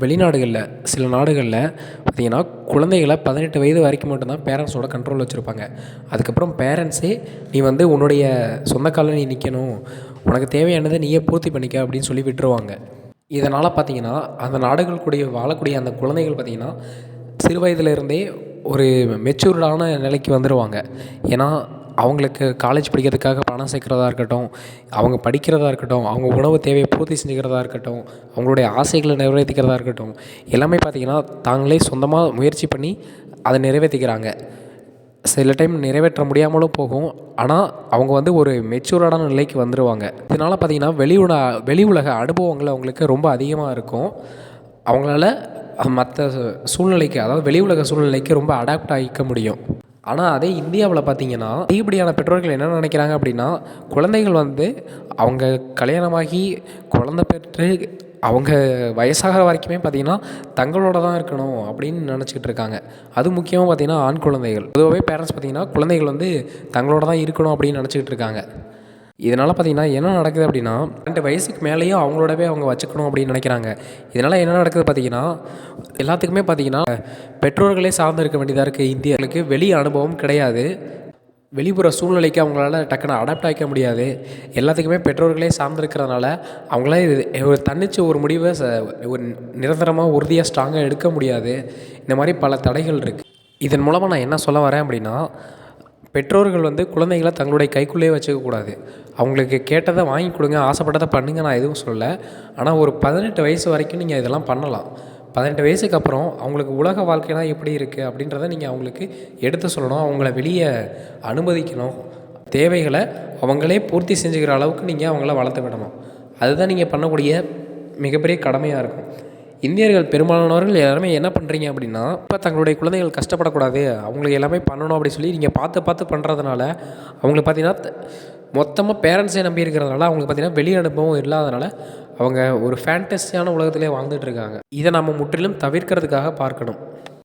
வெளிநாடுகளில் சில நாடுகளில் பார்த்திங்கன்னா குழந்தைகளை பதினெட்டு வயது வரைக்கும் மட்டும்தான் பேரண்ட்ஸோட கண்ட்ரோல் வச்சுருப்பாங்க. அதுக்கப்புறம் பேரண்ட்ஸே நீ வந்து உன்னுடைய சொந்த காலில் நீ நிற்கணும் உனக்கு தேவையானதை நீயே பூர்த்தி பண்ணிக்க அப்படின்னு சொல்லி விட்டுருவாங்க. இதனால் பார்த்திங்கன்னா அந்த நாடுகள் கூடிய வாழக்கூடிய அந்த குழந்தைகள் பார்த்திங்கன்னா சிறு வயதிலிருந்தே ஒரு மெச்சூர்டான நிலைக்கு வந்துடுவாங்க ஏன்னா அவங்களுக்கு காலேஜ் படிக்கிறதுக்காக பணம் சேர்க்குறதா இருக்கட்டும் அவங்க படிக்கிறதா இருக்கட்டும் அவங்க உணவு தேவையை பூர்த்தி செஞ்சுக்கிறதா இருக்கட்டும் அவங்களுடைய ஆசைகளை நிறைவேற்றிக்கிறதா இருக்கட்டும் எல்லாமே பார்த்திங்கன்னா தாங்களே சொந்தமாக முயற்சி பண்ணி அதை நிறைவேற்றிக்கிறாங்க. சில டைம் நிறைவேற்ற முடியாமலும் போகும். ஆனால் அவங்க வந்து ஒரு மெச்சூர்டான நிலைக்கு வந்துடுவாங்க இதனால் பார்த்திங்கன்னா வெளி உல வெளி உலக அனுபவங்கள் அவங்களுக்கு ரொம்ப அதிகமாக இருக்கும். அவங்களால மற்ற சூழ்நிலைக்கு அதாவது வெளி உலக சூழ்நிலைக்கு ரொம்ப அடாப்ட் ஆகிக்க முடியும். ஆனால் அதே இந்தியாவில் பார்த்தீங்கன்னா அதிகப்படியான பெற்றோர்கள் என்ன நினைக்கிறாங்க அப்படின்னா குழந்தைகள் வந்து அவங்க கல்யாணமாகி குழந்த பெற்று அவங்க வயசாகிற வரைக்குமே பார்த்திங்கன்னா தங்களோட தான் இருக்கணும் அப்படின்னு நினச்சிக்கிட்டு இருக்காங்க. அது முக்கியமாக பார்த்திங்கன்னா ஆண் குழந்தைகள். பொதுவாகவே பேரண்ட்ஸ் பார்த்திங்கன்னா குழந்தைகள் வந்து தங்களோட தான் இருக்கணும் அப்படின்னு நினச்சிக்கிட்டு இருக்காங்க. இதனால் பார்த்திங்கன்னா என்ன நடக்குது அப்படின்னா ரெண்டு வயசுக்கு மேலேயும் அவங்களோடவே அவங்க வச்சுக்கணும் அப்படின்னு நினைக்கிறாங்க. இதனால் என்ன நடக்குது பார்த்திங்கன்னா எல்லாத்துக்குமே பார்த்திங்கன்னா பெற்றோர்களே சார்ந்து இருக்க வேண்டியதாக இருக்குது இந்தியர்களுக்கு வெளி அனுபவம் கிடையாது. வெளிப்புற சூழ்நிலைக்கு அவங்களால டக்குன்னு அடாப்ட் ஆகிக்க முடியாது. எல்லாத்துக்குமே பெற்றோர்களே சார்ந்திருக்கிறதுனால அவங்களால இது ஒரு தன்னிச்சு ஒரு முடிவை ச ஒரு நிரந்தரமாக உறுதியாக ஸ்ட்ராங்காக எடுக்க முடியாது. இந்த மாதிரி பல தடைகள் இருக்குது இதன் மூலமாக நான் என்ன சொல்ல வரேன் அப்படின்னா பெற்றோர்கள் வந்து குழந்தைகளை தங்களுடைய கைக்குள்ளேயே வச்சுக்கக்கூடாது அவங்களுக்கு கேட்டதை வாங்கி கொடுங்க ஆசைப்பட்டதை பண்ணுங்க நான் எதுவும் சொல்லலை. ஆனால் ஒரு பதினெட்டு வயசு வரைக்கும் நீங்கள் இதெல்லாம் பண்ணலாம். பதினெட்டு வயசுக்கு அப்புறம் அவங்களுக்கு உலக வாழ்க்கைனா எப்படி இருக்குது அப்படின்றத நீங்கள் அவங்களுக்கு எடுத்து சொல்லணும். அவங்கள வெளியே அனுமதிக்கணும். தேவைகளை அவங்களே பூர்த்தி செஞ்சுக்கிற அளவுக்கு நீங்கள் அவங்கள வளர்த்து விடணும். அதுதான் நீங்கள் பண்ணக்கூடிய மிகப்பெரிய கடமையாக இருக்கும். இந்தியர்கள் பெரும்பாலானவர்கள் எல்லாருமே என்ன பண்ணுறீங்க அப்படின்னா இப்போ தங்களுடைய குழந்தைகள் கஷ்டப்படக்கூடாது அவங்களுக்கு எல்லாமே பண்ணணும் அப்படின்னு சொல்லி நீங்கள் பார்த்து பார்த்து பண்ணுறதுனால அவங்களுக்கு பார்த்தீங்கன்னா மொத்தமாக பேரண்ட்ஸை நம்பி இருக்கிறதுனால அவங்களுக்கு பார்த்தீங்கன்னா வெளி அனுபவம் இல்லாதனால அவங்க ஒரு ஃபேண்டஸியான உலகத்திலே வாழ்ந்துட்டு இருக்காங்க. இதை நம்ம முற்றிலும் தவிர்க்கிறதுக்காக பார்க்கணும்.